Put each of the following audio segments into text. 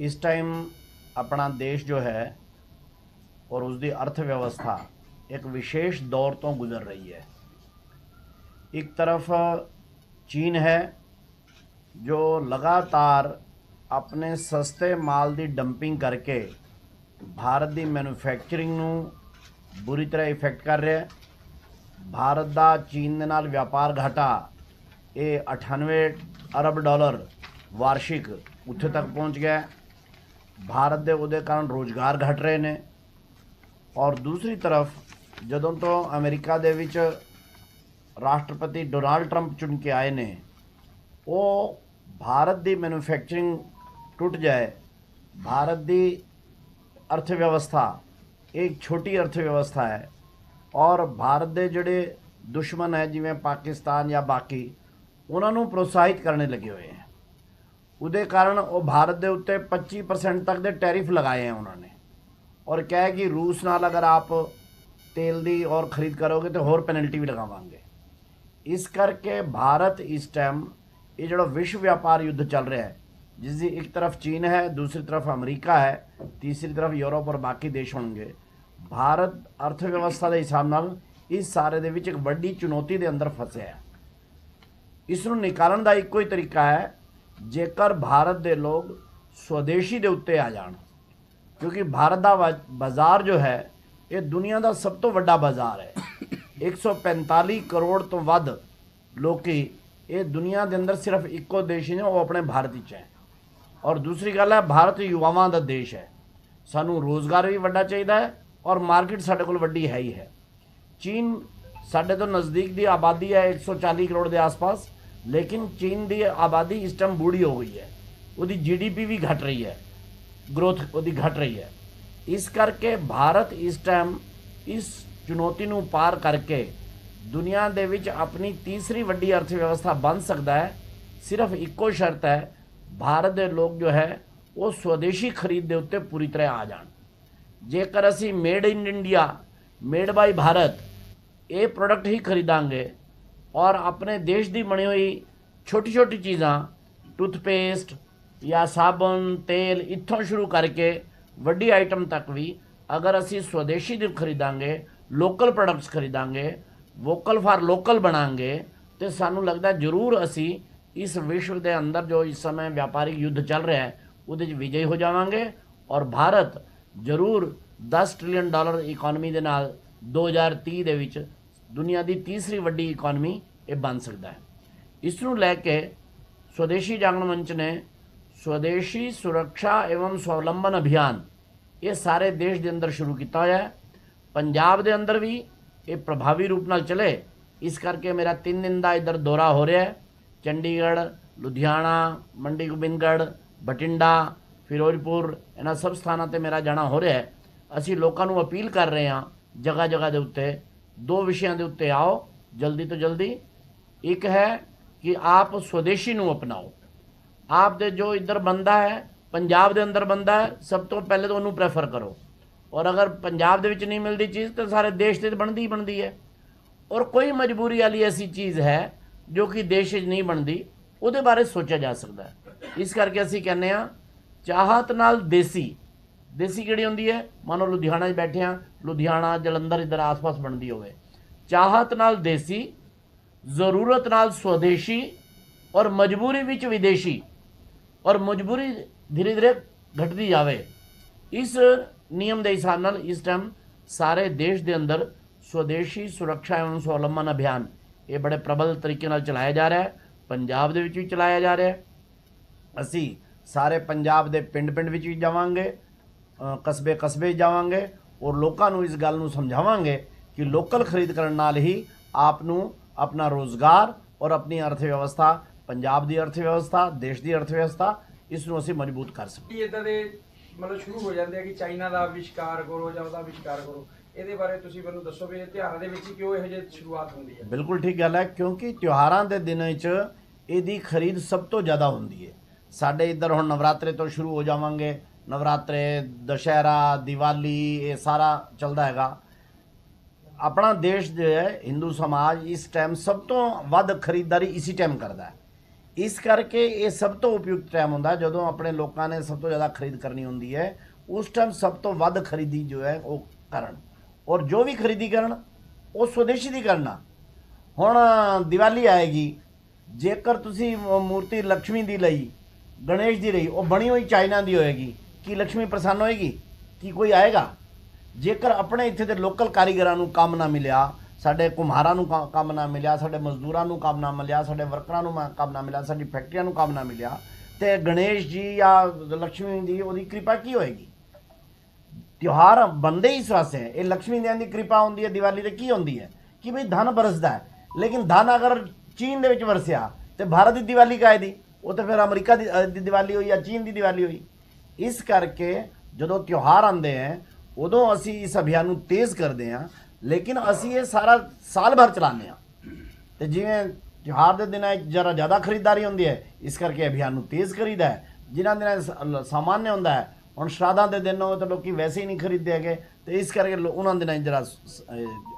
ਇਸ ਟਾਈਮ ਆਪਣਾ ਦੇਸ਼ ਜੋ ਹੈ ਔਰ ਉਸ ਦੀ ਅਰਥ ਵਿਵਸਥਾ ਇੱਕ ਵਿਸ਼ੇਸ਼ ਦੌਰ ਤੋਂ ਗੁਜ਼ਰ ਰਹੀ ਹੈ ਇੱਕ ਤਰਫ ਚੀਨ ਹੈ ਜੋ ਲਗਾਤਾਰ ਆਪਣੇ ਸਸਤੇ ਮਾਲ ਦੀ ਡੰਪਿੰਗ ਕਰਕੇ ਭਾਰਤ ਦੀ ਮੈਨੂਫੈਕਚਰਿੰਗ ਨੂੰ ਬੁਰੀ ਤਰ੍ਹਾਂ ਇਫੈਕਟ ਕਰ ਰਿਹਾ ਹੈ ਭਾਰਤ ਦਾ ਚੀਨ ਦੇ ਨਾਲ ਵਪਾਰ ਘਾਟਾ ਇਹ 98 ਅਰਬ ਡਾਲਰ ਵਾਰਸ਼ਿਕ ਉੱਥੇ ਤੱਕ ਪਹੁੰਚ ਗਿਆ ਹੈ। ਭਾਰਤ ਦੇ ਉਹਦੇ ਕਾਰਨ ਰੋਜ਼ਗਾਰ ਘਟ ਰਹੇ ਨੇ। ਔਰ ਦੂਸਰੀ ਤਰਫ, ਜਦੋਂ ਤੋਂ ਅਮਰੀਕਾ ਦੇ ਵਿੱਚ ਰਾਸ਼ਟਰਪਤੀ ਡੋਨਾਲਡ ਟਰੰਪ ਚੁਣ ਕੇ ਆਏ ਨੇ, ਉਹ ਭਾਰਤ ਦੀ ਮੈਨੂਫੈਕਚਰਿੰਗ ਟੁੱਟ ਜਾਏ, ਭਾਰਤ ਦੀ ਅਰਥ ਵਿਵਸਥਾ ਇੱਕ ਛੋਟੀ ਅਰਥ ਵਿਵਸਥਾ ਹੈ। ਔਰ ਭਾਰਤ ਦੇ ਜਿਹੜੇ ਦੁਸ਼ਮਣ ਹੈ, ਜਿਵੇਂ ਪਾਕਿਸਤਾਨ ਜਾਂ ਬਾਕੀ, ਉਹਨਾਂ ਨੂੰ ਪ੍ਰੋਤਸਾਹਿਤ ਕਰਨੇ ਲੱਗੇ ਹੋਏ ਹੈ। ਉਹਦੇ ਕਾਰਨ ਉਹ ਭਾਰਤ ਦੇ ਉੱਤੇ 25% ਤੱਕ ਦੇ ਟੈਰਿਫ ਲਗਾਏ ਹੈ ਉਹਨਾਂ ਨੇ। ਔਰ ਕਿਹਾ ਕਿ ਰੂਸ ਨਾਲ ਅਗਰ ਆਪ ਤੇਲ ਦੀ ਔਰ ਖਰੀਦ ਕਰੋਗੇ ਤੇ ਹੋਰ ਪੈਨਲਟੀ ਵੀ ਲਗਾਵਾਂਗੇ। ਇਸ ਕਰਕੇ ਭਾਰਤ ਇਸ ਟਾਈਮ ਇਹ ਜਿਹੜਾ ਵਿਸ਼ਵ ਵਪਾਰ ਯੁੱਧ ਚੱਲ ਰਿਹਾ ਹੈ, ਜਿਸ ਦੀ ਇੱਕ ਤਰਫ ਚੀਨ ਹੈ, ਦੂਸਰੀ ਤਰਫ ਅਮਰੀਕਾ ਹੈ, ਤੀਸਰੀ ਤਰਫ ਯੂਰਪ ਔਰ ਬਾਕੀ ਦੇਸ਼ ਹੋਣਗੇ। ਭਾਰਤ ਅਰਥ ਵਿਵਸਥਾ ਦੇ ਹਿਸਾਬ ਨਾਲ ਇਸ ਸਾਰੇ ਦੇ ਵਿੱਚ ਇੱਕ ਵੱਡੀ ਚੁਣੌਤੀ ਦੇ ਅੰਦਰ ਫਸਿਆ ਹੈ। ਇਸ ਨੂੰ ਨਿਕਾਲਣ ਦਾ ਇੱਕੋ ਹੀ ਤਰੀਕਾ ਹੈ ਜੇਕਰ ਭਾਰਤ ਦੇ ਲੋਕ ਸਵਦੇਸ਼ੀ ਦੇ ਉੱਤੇ ਆ ਜਾਣ, ਕਿਉਂਕਿ ਭਾਰਤ ਦਾ ਵਾ- ਬਾਜ਼ਾਰ ਜੋ ਹੈ, ਇਹ ਦੁਨੀਆ ਦਾ ਸਭ ਤੋਂ ਵੱਡਾ ਬਾਜ਼ਾਰ ਹੈ। 145 ਕਰੋੜ ਤੋਂ ਵੱਧ ਲੋਕੀ ਇਹ ਦੁਨੀਆ ਦੇ ਅੰਦਰ ਸਿਰਫ ਇੱਕੋ ਦੇਸ਼ ਹੀ ਨੇ, ਉਹ ਆਪਣੇ ਭਾਰਤ ਵਿੱਚ ਹੈ। ਔਰ ਦੂਸਰੀ ਗੱਲ ਹੈ, ਭਾਰਤ ਯੁਵਾਵਾਂ ਦਾ ਦੇਸ਼ ਹੈ। ਸਾਨੂੰ ਰੋਜ਼ਗਾਰ ਵੀ ਵੱਡਾ ਚਾਹੀਦਾ ਹੈ ਔਰ ਮਾਰਕੀਟ ਸਾਡੇ ਕੋਲ ਵੱਡੀ ਹੈ ਹੀ ਹੈ। ਚੀਨ ਸਾਡੇ ਤੋਂ ਨਜ਼ਦੀਕ ਦੀ ਆਬਾਦੀ ਹੈ 140 ਕਰੋੜ ਦੇ ਆਸ-ਪਾਸ। ਲੇਕਿਨ ਚੀਨ ਦੀ ਆਬਾਦੀ ਇਸ ਟਾਈਮ ਬੂੜੀ ਹੋ ਗਈ ਹੈ। ਉਹਦੀ ਜੀਡੀਪੀ ਵੀ ਘਟ ਰਹੀ ਹੈ। ਗਰੋਥ ਉਹਦੀ ਘਟ ਰਹੀ ਹੈ। ਇਸ ਕਰਕੇ ਭਾਰਤ ਇਸ ਟਾਈਮ ਇਸ ਚੁਣੌਤੀ ਨੂੰ ਪਾਰ ਕਰਕੇ ਦੁਨੀਆ ਦੇ ਵਿੱਚ ਆਪਣੀ ਤੀਸਰੀ ਵੱਡੀ ਅਰਥ ਵਿਵਸਥਾ ਬਣ ਸਕਦਾ ਹੈ। ਸਿਰਫ ਇੱਕੋ ਸ਼ਰਤ ਹੈ, ਭਾਰਤ ਦੇ ਲੋਕ ਜੋ ਹੈ, ਉਹ ਸਵਦੇਸ਼ੀ ਖਰੀਦ ਦੇ ਉੱਤੇ ਪੂਰੀ ਤਰ੍ਹਾਂ ਆ ਜਾਣ। ਜੇਕਰ ਅਸੀਂ made in India made by Bharat, ਇਹ ਪ੍ਰੋਡਕਟ ਹੀ ਖਰੀਦਾਂਗੇ ਔਰ ਆਪਣੇ ਦੇਸ਼ ਦੀ ਬਣੀ ਹੋਈ ਛੋਟੀ ਛੋਟੀ ਚੀਜ਼ਾਂ, ਟੂਥਪੇਸਟ ਜਾਂ ਸਾਬਣ, ਤੇਲ ਇੱਥੋਂ ਸ਼ੁਰੂ ਕਰਕੇ ਵੱਡੀ ਆਈਟਮ ਤੱਕ ਵੀ ਅਗਰ ਅਸੀਂ ਸਵਦੇਸ਼ੀ ਦੇ ਖਰੀਦਾਂਗੇ ਲੋਕਲ ਪ੍ਰੋਡਕਟਸ ਖਰੀਦਾਂਗੇ ਵੋਕਲ ਫਾਰ ਲੋਕਲ ਬਣਾਂਗੇ, ਤੇ ਸਾਨੂੰ ਲੱਗਦਾ ਜ਼ਰੂਰ ਅਸੀਂ ਇਸ ਵਿਸ਼ਵ ਦੇ ਅੰਦਰ ਜੋ ਇਸ ਸਮੇਂ ਵਪਾਰਿਕ ਯੁੱਧ ਚੱਲ ਰਿਹਾ ਹੈ, ਉਹਦੇ 'ਚ ਵਿਜੇ ਹੋ ਜਾਵਾਂਗੇ ਔਰ ਭਾਰਤ ਜ਼ਰੂਰ 10 ਟ੍ਰਿਲੀਅਨ ਡਾਲਰ ਇਕਨੋਮੀ ਦੇ ਨਾਲ 2030 ਦੇ ਵਿੱਚ ਦੁਨੀਆ ਦੀ ਤੀਸਰੀ ਵੱਡੀ ਇਕਨੋਮੀ ਇਹ ਬਣ ਸਕਦਾ ਹੈ। ਇਸ ਨੂੰ ਲੈ ਕੇ ਸਵਦੇਸ਼ੀ ਜਾਗਰਣ ਮੰਚ ਨੇ ਸਵਦੇਸ਼ੀ ਸੁਰੱਖਿਆ ਐਵੰ ਸਵਲੰਬਨ ਅਭਿਆਨ ਇਹ ਸਾਰੇ ਦੇਸ਼ ਦੇ ਅੰਦਰ ਸ਼ੁਰੂ ਕੀਤਾ ਹੋਇਆ ਹੈ। ਪੰਜਾਬ ਦੇ ਅੰਦਰ ਵੀ ਇਹ ਪ੍ਰਭਾਵੀ ਰੂਪ ਨਾਲ ਚਲੇ। ਇਸ ਕਰਕੇ ਮੇਰਾ ਤਿੰਨ ਦਿਨ ਦਾ ਇਧਰ ਦੌਰਾ ਹੋ ਰਿਹਾ ਹੈ। ਚੰਡੀਗੜ੍ਹ, ਲੁਧਿਆਣਾ ਮੰਡੀ ਗੋਬਿੰਦਗੜ੍ਹ ਬਟਿੰਡਾ ਫਿਰੋਜ਼ਪੁਰ, ਇਹਨਾਂ ਸਭ ਸਥਾਨਾਂ ਤੇ ਮੇਰਾ ਜਾਣਾ ਹੋ ਰਿਹਾ ਹੈ। ਅਸੀਂ ਲੋਕਾਂ ਨੂੰ ਅਪੀਲ ਕਰ ਰਹੇ ਹਾਂ ਜਗ੍ਹਾ ਜਗ੍ਹਾ ਦੇ ਉੱਤੇ ਦੋ ਵਿਸ਼ਿਆਂ ਦੇ ਉੱਤੇ ਆਓ, ਜਲਦੀ ਤੋਂ ਜਲਦੀ। ਇੱਕ ਹੈ ਕਿ ਆਪ ਸਵਦੇਸ਼ੀ ਨੂੰ ਅਪਣਾਓ। ਆਪ ਦੇ ਜੋ ਇੱਧਰ ਬੰਦਾ ਹੈ, ਪੰਜਾਬ ਦੇ ਅੰਦਰ ਬੰਦਾ ਹੈ, ਸਭ ਤੋਂ ਪਹਿਲੇ ਤਾਂ ਉਹਨੂੰ ਪ੍ਰੈਫਰ ਕਰੋ। ਔਰ ਅਗਰ ਪੰਜਾਬ ਦੇ ਵਿੱਚ ਨਹੀਂ ਮਿਲਦੀ ਚੀਜ਼, ਤਾਂ ਸਾਰੇ ਦੇਸ਼ ਤੇ ਬਣਦੀ ਹੀ ਬਣਦੀ ਹੈ। ਔਰ ਕੋਈ ਮਜਬੂਰੀ ਵਾਲੀ ਐਸੀ ਚੀਜ਼ ਹੈ, ਜੋ ਕਿ ਦੇਸ਼ 'ਚ ਨਹੀਂ ਬਣਦੀ, ਉਹਦੇ ਬਾਰੇ ਸੋਚਿਆ ਜਾ ਸਕਦਾ ਹੈ। ਇਸ ਕਰਕੇ ਅਸੀਂ ਕਹਿੰਦੇ ਆ ਚਾਹਤ ਨਾਲ ਦੇਸੀ ਦੇਸੀ ਕਿਹੜੀ ਹੁੰਦੀ ਹੈ? ਮੰਨੋ ਲੁਧਿਆਣਾ 'ਚ ਬੈਠੇ ਆ ਲੁਧਿਆਣਾ, ਜਲੰਧਰ ਇੱਧਰ ਆਸ-ਪਾਸ ਬਣਦੀ ਹੋਵੇ। ਚਾਹਤ ਨਾਲ ਦੇਸੀ, ਜ਼ਰੂਰਤ ਨਾਲ ਸਵਦੇਸ਼ੀ ਔਰ ਮਜਬੂਰੀ ਵਿੱਚ ਵਿਦੇਸ਼ੀ ਔਰ ਮਜਬੂਰੀ ਧੀਰੇ ਧੀਰੇ ਘਟਦੀ ਜਾਵੇ। ਇਸ ਨਿਯਮ ਦੇ ਹਿਸਾਬ ਨਾਲ ਇਸ ਟਾਈਮ ਸਾਰੇ ਦੇਸ਼ ਦੇ ਅੰਦਰ ਸਵਦੇਸ਼ੀ ਸੁਰੱਖਿਆ ਐਵੰ ਸਵਲੰਬਨ ਅਭਿਆਨ ਇਹ ਬੜੇ ਪ੍ਰਬਲ ਤਰੀਕੇ ਨਾਲ ਚਲਾਇਆ ਜਾ ਰਿਹਾ ਹੈ। ਪੰਜਾਬ ਦੇ ਵਿੱਚ ਵੀ ਚਲਾਇਆ ਜਾ ਰਿਹਾ ਹੈ। ਅਸੀਂ ਸਾਰੇ ਪੰਜਾਬ ਦੇ ਪਿੰਡ-ਪਿੰਡ ਵਿੱਚ ਵੀ ਜਾਵਾਂਗੇ। ਕਸਬੇ ਕਸਬੇ ਜਾਵਾਂਗੇ ਔਰ ਲੋਕਾਂ ਨੂੰ ਇਸ ਗੱਲ ਨੂੰ ਸਮਝਾਵਾਂਗੇ ਕਿ ਲੋਕਲ ਖਰੀਦ ਕਰਨ ਨਾਲ ਹੀ ਆਪ ਨੂੰ ਆਪਣਾ ਰੋਜ਼ਗਾਰ ਔਰ ਆਪਣੀ ਅਰਥ ਵਿਵਸਥਾ ਪੰਜਾਬ ਦੀ ਅਰਥ ਵਿਵਸਥਾ ਦੇਸ਼ ਦੀ ਅਰਥ ਵਿਵਸਥਾ ਇਸ ਨੂੰ ਅਸੀਂ ਮਜ਼ਬੂਤ ਕਰ ਸਕੀਏ। ਇਦਾਂ ਦੇ ਮਤਲਬ ਸ਼ੁਰੂ ਹੋ ਜਾਂਦੇ ਆ ਕਿ ਚਾਈਨਾ ਦਾ ਵਿਸ਼ਕਾਰ ਕਰੋ ਜਾਂ ਉਹਦਾ ਵਿਸ਼ਕਾਰ ਕਰੋ। ਇਹਦੇ ਬਾਰੇ ਤੁਸੀਂ ਮੈਨੂੰ ਦੱਸੋ ਵੀ ਇਹ ਤਿਉਹਾਰਾਂ ਦੇ ਵਿੱਚ ਕਿਉਂ ਇਹੋ ਜਿਹੀ ਸ਼ੁਰੂਆਤ ਹੁੰਦੀ ਹੈ? ਬਿਲਕੁਲ ਠੀਕ ਗੱਲ ਹੈ ਕਿਉਂਕਿ ਤਿਉਹਾਰਾਂ ਦੇ ਦਿਨਾਂ ਵਿੱਚ ਇਹਦੀ ਖਰੀਦ ਸਭ ਤੋਂ ਜ਼ਿਆਦਾ ਹੁੰਦੀ ਹੈ। ਸਾਡੇ ਇੱਧਰ ਹੁਣ ਨਵਰਾਤਰੇ ਤੋਂ ਸ਼ੁਰੂ ਹੋ ਜਾਵਾਂਗੇ ਨਵਰਾਤਰੇ, ਦੁਸ਼ਹਿਰਾ, ਦੀਵਾਲੀ, ਇਹ ਸਾਰਾ ਚੱਲਦਾ ਹੈਗਾ। ਆਪਣਾ ਦੇਸ਼ ਜੋ ਹੈ, ਹਿੰਦੂ ਸਮਾਜ ਇਸ ਟਾਈਮ ਸਭ ਤੋਂ ਵੱਧ ਖਰੀਦਦਾਰੀ ਇਸੀ ਟਾਈਮ ਕਰਦਾ ਹੈ। ਇਸ ਕਰਕੇ ਇਹ ਸਭ ਤੋਂ ਉਪਯੁਕਤ ਟਾਈਮ ਹੁੰਦਾ ਜਦੋਂ ਆਪਣੇ ਲੋਕਾਂ ਨੇ ਸਭ ਤੋਂ ਜ਼ਿਆਦਾ ਖਰੀਦ ਕਰਨੀ ਹੁੰਦੀ ਹੈ, ਉਸ ਟਾਈਮ ਸਭ ਤੋਂ ਵੱਧ ਖਰੀਦੀ ਜੋ ਹੈ, ਉਹ ਕਰਨ। ਔਰ ਜੋ ਵੀ ਖਰੀਦੀ ਕਰਨ, ਉਹ ਸਵਦੇਸ਼ੀ ਦੀ ਕਰਨਾ ਹੁਣ ਦੀਵਾਲੀ ਆਏਗੀ, ਜੇਕਰ ਤੁਸੀਂ ਮੂਰਤੀ ਲక్ష్ਮੀ ਦੀ ਲਈ, ਗਣੇਸ਼ ਦੀ ਲਈ, ਉਹ ਬਣੀ ਹੋਈ ਚਾਈਨਾ ਦੀ ਹੋਏਗੀ ਕੀ ਲక్ష్ਮੀ ਪ੍ਰਸੰਨ ਹੋਏਗੀ? ਕੀ ਕੋਈ ਆਏਗਾ? ਜੇਕਰ ਆਪਣੇ ਇੱਥੇ ਦੇ ਲੋਕਲ ਕਾਰੀਗਰਾਂ ਨੂੰ ਕੰਮ ਨਾ ਮਿਲਿਆ, ਸਾਡੇ ਕੁਮਹਾਰਾਂ ਨੂੰ ਕੰਮ ਨਾ ਮਿਲਿਆ, ਸਾਡੇ ਮਜ਼ਦੂਰਾਂ ਨੂੰ ਕੰਮ ਨਾ ਮਿਲਿਆ, ਸਾਡੇ ਵਰਕਰਾਂ ਨੂੰ ਕੰਮ ਨਾ ਮਿਲਿਆ, ਸਾਡੀ ਫੈਕਟਰੀਆਂ ਨੂੰ ਕੰਮ ਨਾ ਮਿਲਿਆ, ਤੇ ਗਣੇਸ਼ ਜੀ ਜਾਂ ਲక్ష్ਮੀ ਜੀ ਉਹਦੀ ਕਿਰਪਾ ਕੀ ਹੋਏਗੀ? ਤਿਉਹਾਰ ਬੰਦੇ ਹੀ ਇਸ ਹੈ। ਇਹ ਲక్ష్ਮੀ ਦੇਵੀ ਦੀ ਕਿਰਪਾ ਹੁੰਦੀ ਹੈ, ਦੀਵਾਲੀ ਤੇ ਕੀ ਹੁੰਦੀ ਹੈ? ਕਿ ਵੀ ਧਨ ਬਰਸਦਾ ਹੈ। ਲੇਕਿਨ ਧਨ ਅਗਰ ਚੀਨ ਦੇ ਵਿੱਚ ਵਰਸਿਆ, ਤੇ ਭਾਰਤ ਦੀ ਦੀਵਾਲੀ ਕਾਇਦੀ ਉਹ ਤੇ ਫਿਰ ਅਮਰੀਕਾ ਦੀ ਦੀਵਾਲੀ ਹੋਈ ਜਾਂ ਚੀਨ ਦੀ ਦੀਵਾਲੀ ਹੋਈ। ਇਸ ਕਰਕੇ ਜਦੋਂ ਤਿਉਹਾਰ ਆਉਂਦੇ ਹੈ, ਉਦੋਂ ਅਸੀਂ ਇਸ ਅਭਿਆਨ ਨੂੰ ਤੇਜ਼ ਕਰਦੇ ਹਾਂ, ਲੇਕਿਨ ਅਸੀਂ ਇਹ ਸਾਰਾ ਸਾਲ ਭਰ ਚਲਾਉਂਦੇ ਹਾਂ। ਤੇ ਜਿਵੇਂ ਤਿਉਹਾਰ ਦੇ ਦਿਨਾਂ ਵਿੱਚ ਜਰਾ ਜ਼ਿਆਦਾ ਖਰੀਦਦਾਰੀ ਹੁੰਦੀ ਹੈ, ਇਸ ਕਰਕੇ ਅਭਿਆਨ ਨੂੰ ਤੇਜ਼ ਕਰੀਦਾ ਹੈ। ਜਿਨ੍ਹਾਂ ਦਿਨਾਂ ਸਾਮਾਨਯ ਹੁੰਦਾ ਹੈ, ਹੁਣ ਸ਼ਰਾਧਾਂ ਦੇ ਦਿਨ ਹੋਵੇ ਤਾਂ ਲੋਕੀ ਵੈਸੇ ਹੀ ਨਹੀਂ ਖਰੀਦਦੇ ਹੈਗੇ, ਤੇ ਇਸ ਕਰਕੇ ਉਹਨਾਂ ਦਿਨਾਂ ਜਰਾ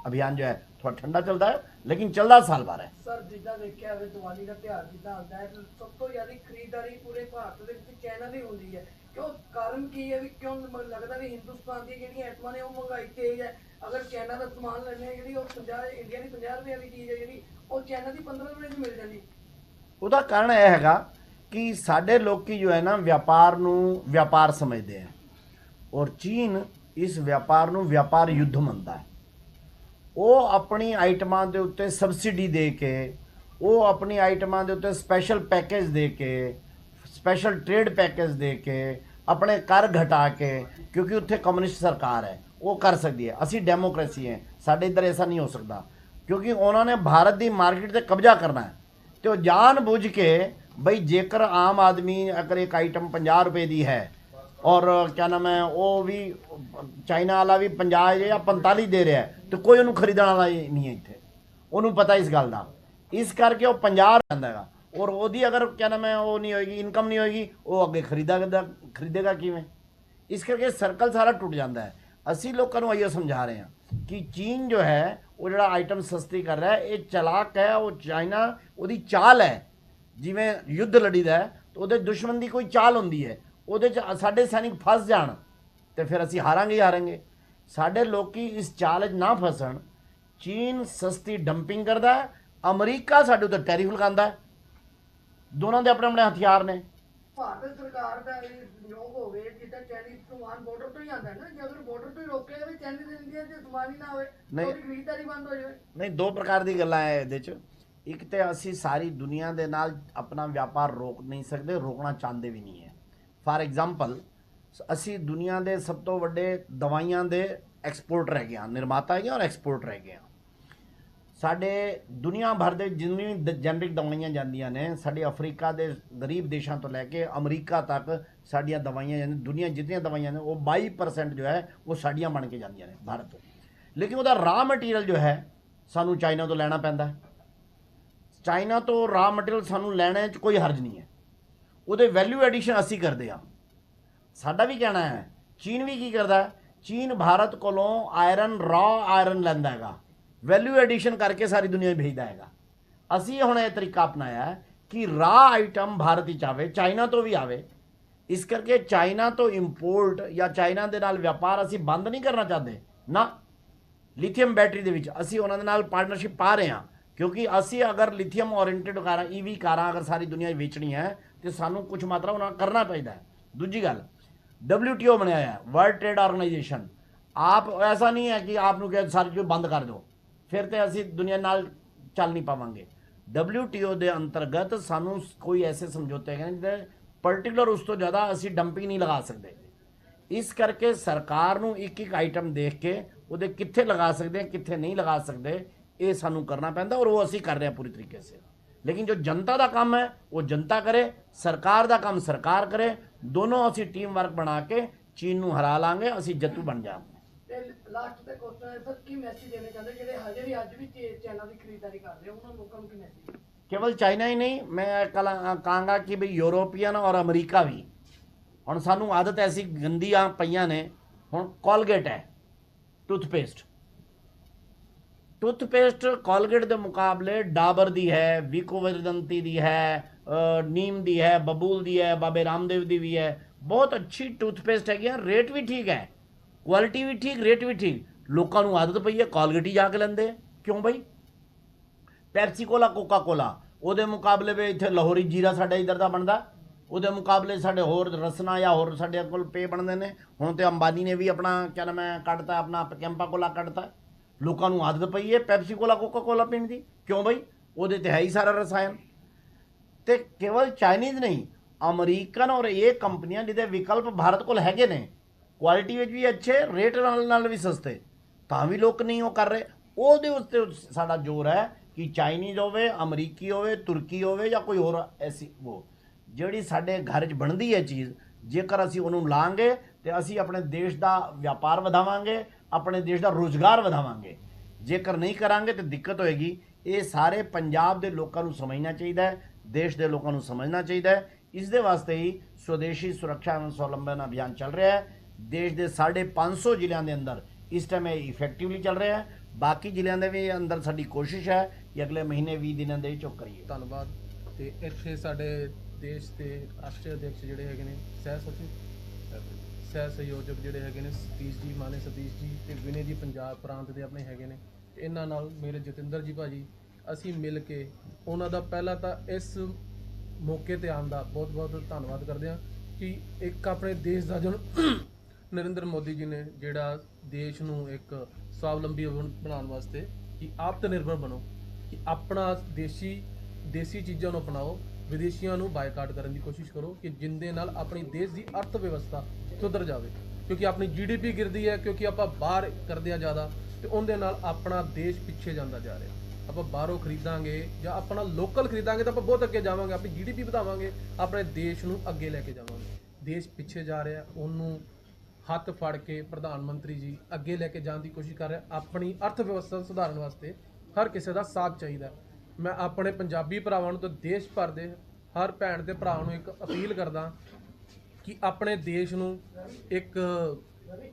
ਅਭਿਆਨ ਜੋ ਹੈ ਥੋੜਾ ਠੰਡਾ ਚੱਲਦਾ ਹੈ, ਲੇਕਿਨ ਚੱਲਦਾ ਸਾਲ ਭਰ ਹੈ। ਸਰ, ਜਿੱਦਾਂ ਦੇਖਿਆ ਹੋਵੇ, ਦੀਵਾਲੀ ਦਾ ਤਿਉਹਾਰ ਜਿੱਦਾਂ ਆਉਂਦਾ ਹੈ ਸਭ ਤੋਂ ਜ਼ਿਆਦਾ ਖਰੀਦਦਾਰੀ ਪੂਰੇ ਭਾਰਤ ਦੇ ਵਿੱਚ ਚਾਈਨਾ ਦੀ ਹੁੰਦੀ ਹੈ। ਕਿਉਂ? ਕਾਰਨ ਕੀ ਹੈ ਵੀ ਕਿਉਂ ਮੈਨੂੰ ਲੱਗਦਾ ਵੀ ਹਿੰਦੁਸਤਾਨ ਦੀਆਂ ਜਿਹੜੀਆਂ ਆਈਟਮਾਂ ਨੇ ਉਹ ਮਹਿੰਗਾਈ ਤੇਜ਼ ਹੈ। ਅਗਰ ਚਾਈਨਾ ਦਾ ਸਮਾਨ ਲੈਣੇ ਆ ਜਿਹੜੀ ਉਹ 50 ਇੰਡੀਆ ਦੀ 50 ਰੁਪਏ ਵਾਲੀ ਚੀਜ਼ ਹੈ ਜਿਹੜੀ, ਉਹ ਚਾਈਨਾ ਦੀ 15 ਰੁਪਏ ਦੀ ਮਿਲ ਜਾਂਦੀ। ਉਹਦਾ ਕਾਰਨ ਇਹ ਹੈਗਾ ਕਿ ਸਾਡੇ ਲੋਕੀ ਜੋ ਹੈ ਨਾ, ਵਪਾਰ ਨੂੰ ਵਪਾਰ ਸਮਝਦੇ ਹੈ ਔਰ ਚੀਨ ਇਸ ਵਪਾਰ ਨੂੰ ਵਪਾਰ ਯੁੱਧ ਮੰਨਦਾ ਹੈ। ਉਹ ਆਪਣੀ ਆਈਟਮਾਂ ਦੇ ਉੱਤੇ ਸਬਸਿਡੀ ਦੇ ਕੇ, ਉਹ ਆਪਣੀ ਆਈਟਮਾਂ ਦੇ ਉੱਤੇ ਸਪੈਸ਼ਲ ਪੈਕੇਜ ਦੇ ਕੇ ਸਪੈਸ਼ਲ ਟ੍ਰੇਡ ਪੈਕੇਜ ਦੇ ਕੇ ਆਪਣੇ ਕਰ ਘਟਾ ਕੇ ਕਿਉਂਕਿ ਉੱਥੇ ਕਮਿਊਨਿਸਟ ਸਰਕਾਰ ਹੈ ਉਹ ਕਰ ਸਕਦੀ ਹੈ। ਅਸੀਂ ਡੈਮੋਕ੍ਰੇਸੀ ਹੈ ਸਾਡੇ ਇੱਧਰ ਐਸਾ ਨਹੀਂ ਹੋ ਸਕਦਾ। ਕਿਉਂਕਿ ਉਹਨਾਂ ਨੇ ਭਾਰਤ ਦੀ ਮਾਰਕੀਟ ਤੇ ਕਬਜ਼ਾ ਕਰਨਾ ਹੈ। ਤੇ ਉਹ ਜਾਣ ਬੁੱਝ ਕੇ ਬਈ ਜੇਕਰ ਆਮ ਆਦਮੀ ਅਗਰ ਇੱਕ ਆਈਟਮ 50 ਰੁਪਏ ਦੀ ਹੈ ਔਰ ਕਿਆ ਨਾਮ ਹੈ ਉਹ ਵੀ ਚਾਈਨਾ ਵਾਲਾ ਵੀ 50 ਜਾਂ 45 ਦੇ ਰਿਹਾ ਹੈ, ਤੇ ਕੋਈ ਉਹਨੂੰ ਖਰੀਦਣ ਵਾਲਾ ਨਹੀਂ ਹੈ ਇੱਥੇ। ਉਹਨੂੰ ਪਤਾ ਇਸ ਗੱਲ ਦਾ। ਇਸ ਕਰਕੇ ਉਹ 50 ਰਹਿੰਦਾ ਹੈਗਾ। ਔਰ ਉਹਦੀ ਅਗਰ, ਕਿਆ ਨਾਮ ਹੈ, ਉਹ ਨਹੀਂ ਹੋਏਗੀ ਇਨਕਮ ਨਹੀਂ ਹੋਏਗੀ, ਉਹ ਅੱਗੇ ਖਰੀਦਾਗਾ, ਖਰੀਦੇਗਾ ਕਿਵੇਂ? ਇਸ ਕਰਕੇ ਸਰਕਲ ਸਾਰਾ ਟੁੱਟ ਜਾਂਦਾ ਹੈ। ਅਸੀਂ ਲੋਕਾਂ ਨੂੰ ਆਈਓ ਸਮਝਾ ਰਹੇ ਹਾਂ ਕਿ ਚੀਨ ਜੋ ਹੈ, ਉਹ ਜਿਹੜਾ ਆਈਟਮ ਸਸਤੀ ਕਰ ਰਿਹਾ ਇਹ ਚਲਾਕ ਹੈ, ਉਹ ਚਾਈਨਾ, ਉਹਦੀ ਚਾਲ ਹੈ। ਜਿਵੇਂ ਯੁੱਧ ਲੜੀਦਾ ਹੈ, ਤਾਂ ਉਹਦੇ ਦੁਸ਼ਮਣ ਦੀ ਕੋਈ ਚਾਲ ਹੁੰਦੀ ਹੈ। ਉਹਦੇ ਚ ਸਾਡੇ ਸੈਨਿਕ ਫਸ ਜਾਣ, ਤੇ ਫਿਰ ਅਸੀਂ ਹਾਰਾਂਗੇ ਹੀ ਹਾਰਾਂਗੇ। ਸਾਡੇ ਲੋਕੀ ਇਸ ਚਾਲ 'ਚ ਨਾ ਫਸਣ। ਚੀਨ ਸਸਤੀ ਡੰਪਿੰਗ ਕਰਦਾ ਅਮਰੀਕਾ ਸਾਡੇ ਉੱਤੇ ਟੈਰਿਫ ਲਗਾਉਂਦਾ ਦੋਨਾਂ ਦੇ ਆਪਣੇ ਆਪਣੇ ਹਥਿਆਰ ਨੇ। ਭਾਰਤ ਸਰਕਾਰ ਦਾ ਇਹ ਸੰਯੋਗ ਹੋਵੇ ਜਿੱਦਾਂ ਚਾਈਨੀਜ਼ ਸਮਾਨ ਬਾਰਡਰ ਤੋਂ ਹੀ ਆਉਂਦਾ ਹੈ ਨਾ ਜੇ ਅਗਰ ਬਾਰਡਰ ਤੋਂ ਹੀ ਰੋਕਿਆ ਜਾਵੇ ਚਾਈਨੀਜ਼ ਇੰਡੀਆ ਤੇ ਸਮਾਨ ਹੀ ਨਾ ਹੋਵੇ ਤਾਂ ਨਹੀਂ। ਉਹਦੀ ਖਰੀਦਦਾਰੀ ਬੰਦ ਹੋ ਜਾਵੇ। ਨਹੀਂ ਦੋ ਪ੍ਰਕਾਰ ਦੀ ਗੱਲਾਂ ਹੈ ਇਹਦੇ 'ਚ। ਇੱਕ ਤੇ ਅਸੀਂ ਸਾਰੀ ਦੁਨੀਆ ਦੇ ਨਾਲ ਆਪਣਾ ਵਪਾਰ ਰੋਕ ਨਹੀਂ ਸਕਦੇ ਰੋਕਣਾ ਚਾਹੁੰਦੇ ਵੀ ਨਹੀਂ ਹੈ ਫਾਰ ਐਗਜ਼ਾਮਪਲ ਅਸੀਂ ਦੁਨੀਆ ਦੇ ਸਭ ਤੋਂ ਵੱਡੇ ਦਵਾਈਆਂ ਦੇ ਐਕਸਪੋਰਟਰ ਹੈਗੇ ਹਾਂ ਨਿਰਮਾਤਾ ਹੈਗੇ ਹਾਂ ਔਰ ਐਕਸਪੋਰਟਰ ਹੈਗੇ ਹਾਂ। ਸਾਡੇ ਦੁਨੀਆ ਭਰ ਦੇ ਜਿੰਨੀ ਵੀ ਜੈਨਰਿਕ ਦਵਾਈਆਂ ਜਾਂਦੀਆਂ ਨੇ, ਸਾਡੇ ਅਫਰੀਕਾ ਦੇ ਗਰੀਬ ਦੇਸ਼ਾਂ ਤੋਂ ਲੈ ਕੇ ਅਮਰੀਕਾ ਤੱਕ ਸਾਡੀਆਂ ਦਵਾਈਆਂ ਜਾਂਦੀਆਂ, ਦੁਨੀਆ ਜਿੰਨੀਆਂ ਦਵਾਈਆਂ ਨੇ, ਉਹ 22% ਜੋ ਹੈ, ਉਹ ਸਾਡੀਆਂ ਬਣ ਕੇ ਜਾਂਦੀਆਂ ਨੇ ਭਾਰਤ ਤੋਂ। ਲੇਕਿਨ ਉਹਦਾ ਰਾ ਮਟੀਰੀਅਲ ਜੋ ਹੈ, ਸਾਨੂੰ ਚਾਈਨਾ ਤੋਂ ਲੈਣਾ ਪੈਂਦਾ ਹੈ। ਚਾਈਨਾ ਤੋਂ ਰਾ ਮਟੀਰੀਅਲ ਸਾਨੂੰ ਲੈਣੇ 'ਚ ਕੋਈ ਹਰਜ ਨਹੀਂ ਹੈ। ਉਹਦੇ ਵੈਲਿਊ ਐਡੀਸ਼ਨ ਅਸੀਂ ਕਰਦੇ ਹਾਂ। ਸਾਡਾ ਵੀ ਕਹਿਣਾ ਹੈ, ਚੀਨ ਵੀ ਕੀ ਕਰਦਾ ਚੀਨ ਭਾਰਤ ਕੋਲੋਂ ਆਇਰਨ ਰਾ ਆਇਰਨ ਲੈਂਦਾ ਹੈਗਾ। ਵੈਲਿਊ ਐਡੀਸ਼ਨ ਕਰਕੇ ਸਾਰੀ ਦੁਨੀਆ 'ਚ ਭੇਜਦਾ ਹੈਗਾ। ਅਸੀਂ ਹੁਣ ਇਹ ਤਰੀਕਾ ਅਪਣਾਇਆ ਕਿ ਰਾ ਆਈਟਮ ਭਾਰਤ ਵਿੱਚ ਆਵੇ, ਚਾਈਨਾ ਤੋਂ ਵੀ ਆਵੇ, ਇਸ ਕਰਕੇ ਚਾਈਨਾ ਤੋਂ ਇੰਪੋਰਟ ਜਾਂ ਚਾਈਨਾ ਦੇ ਨਾਲ ਵਪਾਰ ਅਸੀਂ ਬੰਦ ਨਹੀਂ ਕਰਨਾ ਚਾਹੁੰਦੇ। ਨਾ ਲਿਥੀਅਮ ਬੈਟਰੀ ਦੇ ਵਿੱਚ ਅਸੀਂ ਉਹਨਾਂ ਦੇ ਨਾਲ ਪਾਰਟਨਰਸ਼ਿਪ ਪਾ ਰਹੇ ਹਾਂ, ਕਿਉਂਕਿ ਅਸੀਂ ਅਗਰ ਲਿਥੀਅਮ ਓਰੀਐਂਟਡ ਕਾਰਾਂ ਈਵੀ ਕਾਰਾਂ ਅਗਰ ਸਾਰੀ ਦੁਨੀਆ 'ਚ ਵੇਚਣੀ ਹੈ, ਤੇ ਸਾਨੂੰ ਕੁਝ ਮਾਤਰਾ ਉਹਨਾਂ ਕਰਨਾ ਪੈਂਦਾ ਹੈ। ਦੂਜੀ ਗੱਲ, WTO ਬਣਿਆ ਹੈ ਵਰਲਡ ਟ੍ਰੇਡ ਆਰਗੇਨਾਈਜੇਸ਼ਨ ਆਪ, ਐਸਾ ਨਹੀਂ ਹੈ ਕਿ ਆਪ ਨੂੰ ਕਹੇ ਸਾਰੀ ਚੀਜ਼ ਬੰਦ ਕਰ ਦਿਓ। ਫਿਰ ਤੇ ਅਸੀਂ ਦੁਨੀਆ ਨਾਲ ਚੱਲ ਨਹੀਂ ਪਾਵਾਂਗੇ। WTO ਦੇ ਅੰਤਰਗਤ ਸਾਨੂੰ ਕੋਈ ਐਸੇ ਸਮਝੌਤੇ ਹੈਗੇ ਨੇ ਜਿਹਦੇ ਪਾਰਟਿਕੂਲਰ ਉਸ ਤੋਂ ਜ਼ਿਆਦਾ ਅਸੀਂ ਡੰਪਿੰਗ ਨਹੀਂ ਲਗਾ ਸਕਦੇ। ਇਸ ਕਰਕੇ ਸਰਕਾਰ ਨੂੰ ਇੱਕ ਇੱਕ ਆਈਟਮ ਦੇਖ ਕੇ ਉਹਦੇ ਕਿੱਥੇ ਲਗਾ ਸਕਦੇ ਹਾਂ ਕਿੱਥੇ ਨਹੀਂ ਲਗਾ ਸਕਦੇ, ਇਹ ਸਾਨੂੰ ਕਰਨਾ ਪੈਂਦਾ ਔਰ ਉਹ ਅਸੀਂ ਕਰ ਰਹੇ ਹਾਂ ਪੂਰੀ ਤਰੀਕੇ ਸੇ। ਲੇਕਿਨ ਜੋ ਜਨਤਾ ਦਾ ਕੰਮ ਹੈ, ਉਹ ਜਨਤਾ ਕਰੇ, ਸਰਕਾਰ ਦਾ ਕੰਮ ਸਰਕਾਰ ਕਰੇ, ਦੋਨੋਂ ਅਸੀਂ ਟੀਮ ਵਰਕ ਬਣਾ ਕੇ ਚੀਨ ਨੂੰ ਹਰਾ ਲਾਂਗੇ, ਅਸੀਂ ਜੱਤੂ ਬਣ ਜਾਵਾਂਗੇ। ਲਾਸਟ ਤੇ ਕੁਐਸਚਨ ਸਰ ਕੀ ਮੈਸੇਜ ਦੇਣਾ ਚਾਹੁੰਦੇ ਜਿਹੜੇ ਹਜੇ ਵੀ ਅੱਜ ਵੀ ਚੇ- ਦੀ ਖਰੀਦਦਾਰੀ ਕਰਦੇ ਉਹਨਾਂ ਲੋਕਾਂ ਨੂੰ ਕੀ ਮੈਸੇਜ ਕੇਵਲ ਚਾਈਨਾ ਹੀ ਨਹੀਂ, ਮੈਂ ਕਲਾ ਕਹਾਂਗਾ ਕਿ ਵੀ ਯੂਰੋਪੀਅਨ ਔਰ ਅਮਰੀਕਾ ਵੀ। ਹੁਣ ਸਾਨੂੰ ਆਦਤ ਐਸੀ ਗੰਦੀਆਂ ਪਈਆਂ ਨੇ, ਹੁਣ ਕੋਲਗੇਟ ਹੈ ਟੂਥਪੇਸਟ ਟੂਥਪੇਸਟ ਕੋਲਗੇਟ ਦੇ ਮੁਕਾਬਲੇ ਡਾਬਰ ਦੀ ਹੈ ਵਿਕੋਵਰਦੰਤੀ ਦੀ ਹੈ ਨੀਮ ਦੀ ਹੈ ਬਬੂਲ ਦੀ ਹੈ, ਬਾਬੇ ਰਾਮਦੇਵ ਦੀ ਵੀ ਹੈ। ਬਹੁਤ ਅੱਛੀ ਟੂਥਪੇਸਟ ਹੈਗੀ ਆ ਰੇਟ ਵੀ ਠੀਕ ਹੈ। ਕੁਆਲਿਟੀ ਵੀ ਠੀਕ ਰੇਟ ਵੀ ਠੀਕ। ਲੋਕਾਂ ਨੂੰ ਆਦਤ ਪਈ ਹੈ ਕਾਲਗੇਟ ਜਾ ਕੇ ਲੈਂਦੇ ਆ। ਕਿਉਂ ਬਈ? ਪੈਪਸੀ ਕੋਲਾ ਕੋਕਾ ਕੋਲਾ ਉਹਦੇ ਮੁਕਾਬਲੇ ਵਿੱਚ ਇੱਥੇ ਲਾਹੌਰੀ ਜੀਰਾ ਸਾਡੇ ਇਧਰ ਦਾ ਬਣਦਾ। ਉਹਦੇ ਮੁਕਾਬਲੇ ਸਾਡੇ ਹੋਰ ਰਸਨਾ ਜਾਂ ਹੋਰ ਸਾਡੇ ਕੋਲ ਪੇ ਬਣਦੇ ਨੇ। ਹੁਣ ਤੇ ਅੰਬਾਨੀ ਨੇ ਵੀ ਆਪਣਾ, ਕਿਆ ਨਾਮ ਹੈ, ਕੱਢਤਾ, ਆਪਣਾ ਕੈਂਪਾ ਕੋਲਾ ਕੱਢਤਾ। ਲੋਕਾਂ ਨੂੰ ਆਦਤ ਪਈ ਹੈ ਪੈਪਸੀ ਕੋਲਾ ਕੋਕਾ ਕੋਲਾ ਪੀਣ ਦੀ। ਕਿਉਂ ਬਈ? ਉਹਦੇ ਤੇ ਹੈ ਹੀ ਸਾਰਾ ਰਸਾਇਣ। ਤੇ ਕੇਵਲ ਚਾਈਨੀਜ਼ ਨਹੀਂ, ਅਮਰੀਕਨ ਔਰ ਇਹ ਕੰਪਨੀਆਂ ਜਿਹਦੇ ਵਿਕਲਪ ਭਾਰਤ ਕੋਲ ਹੈਗੇ ਨੇ ਕੁਆਲਿਟੀ ਵਿੱਚ ਵੀ ਅੱਛੇ, ਰੇਟ ਨਾਲ ਨਾਲ ਵੀ ਸਸਤੇ। ਤਾਂ ਵੀ ਲੋਕ ਨਹੀਂ ਉਹ ਕਰ ਰਹੇ। ਉਹਦੇ ਉੱਤੇ ਸਾਡਾ ਜ਼ੋਰ ਹੈ ਕਿ ਚਾਈਨੀਜ਼ ਹੋਵੇ, ਅਮਰੀਕੀ ਹੋਵੇ, ਤੁਰਕੀ ਹੋਵੇ ਜਾਂ ਕੋਈ ਹੋਰ ਐਸੀ ਉਹ। ਜਿਹੜੀ ਸਾਡੇ ਘਰ 'ਚ ਬਣਦੀ ਹੈ ਚੀਜ਼, ਜੇਕਰ ਅਸੀਂ ਉਹਨੂੰ ਲਾਂਗੇ ਤੇ ਅਸੀਂ ਆਪਣੇ ਦੇਸ਼ ਦਾ ਵਪਾਰ ਵਧਾਵਾਂਗੇ, ਆਪਣੇ ਦੇਸ਼ ਦਾ ਰੋਜ਼ਗਾਰ ਵਧਾਵਾਂਗੇ। ਜੇਕਰ ਨਹੀਂ ਕਰਾਂਗੇ ਤੇ ਦਿੱਕਤ ਹੋਏਗੀ। ਇਹ ਸਾਰੇ ਪੰਜਾਬ ਦੇ ਲੋਕਾਂ ਨੂੰ ਸਮਝਣਾ ਚਾਹੀਦਾ ਹੈ, ਦੇਸ਼ ਦੇ ਲੋਕਾਂ ਨੂੰ ਸਮਝਣਾ ਚਾਹੀਦਾ ਹੈ। ਇਸ ਦੇ ਵਾਸਤੇ ਹੀ ਸਵਦੇਸ਼ੀ ਸੁਰੱਖਿਆ ਐਵੰ ਸਵਲੰਬਨ ਅਭਿਆਨ ਚੱਲ ਰਿਹਾ ਹੈ। ਦੇਸ਼ ਦੇ 550 ਜ਼ਿਲ੍ਹਿਆਂ ਦੇ ਅੰਦਰ ਇਸ ਟਾਈਮ ਇਹ ਇਫੈਕਟਿਵਲੀ ਚੱਲ ਰਿਹਾ ਹੈ। ਬਾਕੀ ਜ਼ਿਲ੍ਹਿਆਂ ਦੇ ਵੀ ਅੰਦਰ ਸਾਡੀ ਕੋਸ਼ਿਸ਼ ਹੈ ਕਿ ਅਗਲੇ ਮਹੀਨੇ 20 ਦਿਨਾਂ ਦੇ ਵਿੱਚ ਉਹ ਕਰੀਏ। ਧੰਨਵਾਦ। ਤੇ ਇੱਥੇ ਸਾਡੇ ਦੇਸ਼ ਦੇ ਰਾਸ਼ਟਰੀ ਅਧਿਕਸ਼ ਜਿਹੜੇ ਹੈਗੇ ਨੇ, ਸਹਿ ਸਚਿਵ ਸਹਿ ਸੰਯੋਜਕ ਜਿਹੜੇ ਹੈਗੇ ਨੇ, ਸਤੀਸ਼ ਜੀ ਮਾਨੇ ਸਤੀਸ਼ ਜੀ ਤੇ ਵਿਨੇ ਜੀ ਪੰਜਾਬ ਪ੍ਰਾਂਤ ਦੇ ਆਪਣੇ ਹੈਗੇ ਨੇ। ਤੇ ਇਹਨਾਂ ਨਾਲ ਮੇਰੇ ਜਤਿੰਦਰ ਜੀ ਭਾਜੀ, ਅਸੀਂ ਮਿਲ ਕੇ ਉਹਨਾਂ ਦਾ ਪਹਿਲਾਂ ਤਾਂ ਇਸ ਮੌਕੇ ਤੇ ਆਉਣ ਦਾ ਬਹੁਤ ਬਹੁਤ ਧੰਨਵਾਦ ਕਰਦੇ ਹਾਂ ਕਿ ਇੱਕ ਆਪਣੇ ਦੇਸ਼ ਦਾ ਜਨ ਨਰਿੰਦਰ ਮੋਦੀ ਜੀ ਨੇ ਜਿਹੜਾ ਦੇਸ਼ ਨੂੰ ਇੱਕ ਸਵਾਵਲੰਬੀ ਬਣਾਉਣ ਵਾਸਤੇ ਕਿ ਆਪ ਨਿਰਭਰ ਬਣੋ, ਕਿ ਆਪਣਾ ਦੇਸ਼ੀ, ਦੇਸੀ ਚੀਜ਼ਾਂ ਨੂੰ ਅਪਣਾਓ, ਵਿਦੇਸ਼ੀਆਂ ਨੂੰ ਬਾਈਕਾਟ ਕਰਨ ਦੀ ਕੋਸ਼ਿਸ਼ ਕਰੋ ਕਿ ਜਿੰਦੇ ਨਾਲ ਆਪਣੀ ਦੇਸ਼ ਦੀ ਅਰਥ ਵਿਵਸਥਾ ਸੁਧਰ ਜਾਵੇ। ਕਿਉਂਕਿ ਆਪਣੀ ਜੀਡੀਪੀ ਗਿਰਦੀ ਹੈ, ਕਿਉਂਕਿ ਆਪਾਂ ਬਾਹਰ ਕਰਦੇ ਆ ਜ਼ਿਆਦਾ, ਤੇ ਉਹਦੇ ਨਾਲ ਆਪਣਾ ਦੇਸ਼ ਪਿੱਛੇ ਜਾਂਦਾ ਜਾ ਰਿਹਾ। ਆਪਾਂ ਬਾਹਰੋਂ ਖਰੀਦਾਂਗੇ ਜਾਂ ਆਪਣਾ ਲੋਕਲ ਖਰੀਦਾਂਗੇ ਤਾਂ ਆਪਾਂ ਬਹੁਤ ਅੱਗੇ ਜਾਵਾਂਗੇ, ਆਪਣੀ ਜੀਡੀਪੀ ਵਧਾਵਾਂਗੇ, ਆਪਣੇ ਦੇਸ਼ ਨੂੰ ਅੱਗੇ ਲੈ ਕੇ ਜਾਵਾਂਗੇ। ਦੇਸ਼ ਪਿੱਛੇ ਜਾ ਰਿਹਾ, ਉਹਨੂੰ ਹੱਥ ਫੜ ਕੇ ਪ੍ਰਧਾਨ ਮੰਤਰੀ ਜੀ ਅੱਗੇ ਲੈ ਕੇ ਜਾਣ ਦੀ ਕੋਸ਼ਿਸ਼ ਕਰ ਰਿਹਾ, ਆਪਣੀ ਅਰਥ ਵਿਵਸਥਾ ਸੁਧਾਰਨ ਵਾਸਤੇ ਹਰ ਕਿਸੇ ਦਾ ਸਾਥ ਚਾਹੀਦਾ ਮੈਂ ਆਪਣੇ ਪੰਜਾਬੀ ਭਰਾਵਾਂ ਨੂੰ ਤੇ ਦੇਸ਼ ਭਰ ਦੇ ਹਰ ਭੈਣ ਤੇ ਭਰਾ ਨੂੰ ਇੱਕ ਅਪੀਲ ਕਰਦਾ ਕਿ ਆਪਣੇ ਦੇਸ਼ ਨੂੰ ਇੱਕ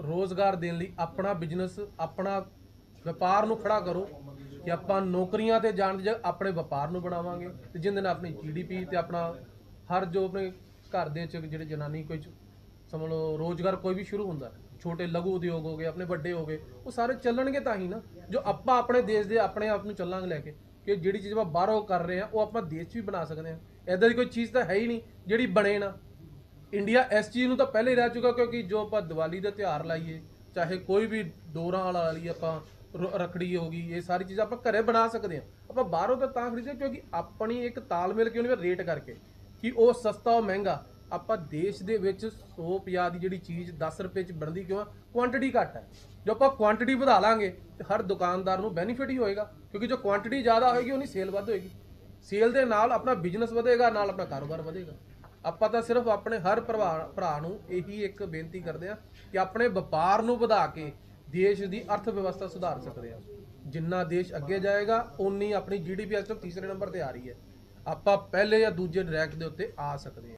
ਰੋਜ਼ਗਾਰ ਦੇਣ ਲਈ ਆਪਣਾ ਬਿਜ਼ਨਸ, ਆਪਣਾ ਵਪਾਰ ਨੂੰ ਖੜਾ ਕਰੋ ਕਿ ਆਪਾਂ ਨੌਕਰੀਆਂ ਤੇ ਜਾਣ ਦੀ ਜਗ੍ਹਾ ਆਪਣੇ ਵਪਾਰ ਨੂੰ ਬਣਾਵਾਂਗੇ ਤੇ ਜਿਹਦੇ ਨਾਲ ਆਪਣੀ ਜੀਡੀਪੀ ਤੇ ਆਪਣਾ ਹਰ ਜੋ ਆਪਣੇ ਘਰ ਦੇ ਚ ਜਿਹੜੇ ਜਨਾਨੀ ਕੋਈ ਸਮਝ ਲਓ, ਰੋਜ਼ਗਾਰ ਕੋਈ ਵੀ ਸ਼ੁਰੂ ਹੁੰਦਾ, ਛੋਟੇ ਲਘੂ ਉਦਯੋਗ ਹੋ ਗਏ, ਆਪਣੇ ਵੱਡੇ ਹੋ ਗਏ, ਉਹ ਸਾਰੇ ਚੱਲਣਗੇ ਤਾਂ ਹੀ ਨਾ। ਜੋ ਆਪਾਂ ਆਪਣੇ ਦੇਸ਼ ਦੇ ਆਪਣੇ ਆਪ ਨੂੰ ਚੱਲਾਂਗੇ ਲੈ ਕੇ, ਕਿ ਜਿਹੜੀ ਚੀਜ਼ ਆਪਾਂ ਬਾਹਰੋਂ ਕਰ ਰਹੇ ਆ ਉਹ ਆਪਾਂ ਦੇਸ਼ 'ਚ ਵੀ ਬਣਾ ਸਕਦੇ ਆ ਐਦਾਂ ਦੀ ਕੋਈ ਚੀਜ਼ ਤਾਂ ਹੈ ਹੀ ਨਹੀਂ, ਜਿਹੜੀ ਬਣੇ ਨਾ। ਇੰਡੀਆ ਇਸ ਚੀਜ਼ ਨੂੰ ਤਾਂ ਪਹਿਲੇ ਰਹਿ ਚੁੱਕਾ, ਕਿਉਂਕਿ ਜੋ ਆਪਾਂ ਦੀਵਾਲੀ ਦਾ ਤਿਉਹਾਰ ਲਾਈਏ, ਚਾਹੇ ਕੋਈ ਵੀ ਡੋਰਾਂ ਵਾਲਾ ਲਈ ਆਪਾਂ, ਰ- ਰੱਖੜੀ ਹੋ ਗਈ, ਇਹ ਸਾਰੀ ਚੀਜ਼ਾਂ ਆਪਾਂ ਘਰੇ ਬਣਾ ਸਕਦੇ ਆ ਆਪਾਂ ਬਾਹਰੋਂ ਤਾਂ ਤਾਂ ਖਰੀਦਦੇ ਕਿਉਂਕਿ ਆਪਣੀ ਇੱਕ ਤਾਲਮੇਲ ਕਿਉਂ ਨਹੀਂ, ਰੇਟ ਕਰਕੇ, ਕਿ ਉਹ ਸਸਤਾ, ਉਹ ਮਹਿੰਗਾ। ਆਪਾਂ ਦੇਸ਼ ਦੇ ਵਿੱਚ 150 ਦੀ ਜਿਹੜੀ ਚੀਜ਼ 10 ਰੁਪਏ ਚ ਬਣਦੀ ਕਿਉਂ ਆ? ਕੁਆਂਟੀਟੀ ਘੱਟ ਹੈ ਜੋ ਆਪਾਂ ਕੁਆਂਟੀਟੀ ਵਧਾ ਲਾਂਗੇ, ਤੇ ਹਰ ਦੁਕਾਨਦਾਰ ਨੂੰ ਬੈਨੀਫਿਟ ਹੀ ਹੋਏਗਾ, ਕਿਉਂਕਿ ਜੋ ਕੁਆਂਟੀਟੀ ਜ਼ਿਆਦਾ ਹੋਏਗੀ ਉਹਨੀ ਸੇਲ ਵੱਧ ਹੋਏਗੀ। ਸੇਲ ਦੇ ਨਾਲ ਆਪਣਾ ਬਿਜ਼ਨਸ ਵਧੇਗਾ, ਨਾਲ ਆਪਣਾ ਕਾਰੋਬਾਰ ਵਧੇਗਾ। ਆਪਾਂ ਤਾਂ ਸਿਰਫ ਆਪਣੇ ਹਰ ਭਰਾ ਭਰਾ ਨੂੰ ਇਹੀ ਇੱਕ ਬੇਨਤੀ ਕਰਦੇ ਆ ਕਿ ਆਪਣੇ ਵਪਾਰ ਨੂੰ ਵਧਾ ਕੇ ਦੇਸ਼ ਦੀ ਅਰਥ ਵਿਵਸਥਾ ਸੁਧਾਰ ਸਕਦੇ ਆ ਜਿੰਨਾ ਦੇਸ਼ ਅੱਗੇ ਜਾਏਗਾ ਉਨੀ ਆਪਣੀ ਜੀਡੀਪੀ ਅੱਜ ਤੱਕ ਤੀਸਰੇ ਨੰਬਰ ਤੇ ਆ ਰਹੀ ਹੈ। ਆਪਾਂ ਪਹਿਲੇ ਜਾਂ ਦੂਜੇ ਰੈਂਕ ਦੇ ਉੱਤੇ ਆ ਸਕਦੇ ਹਾਂ।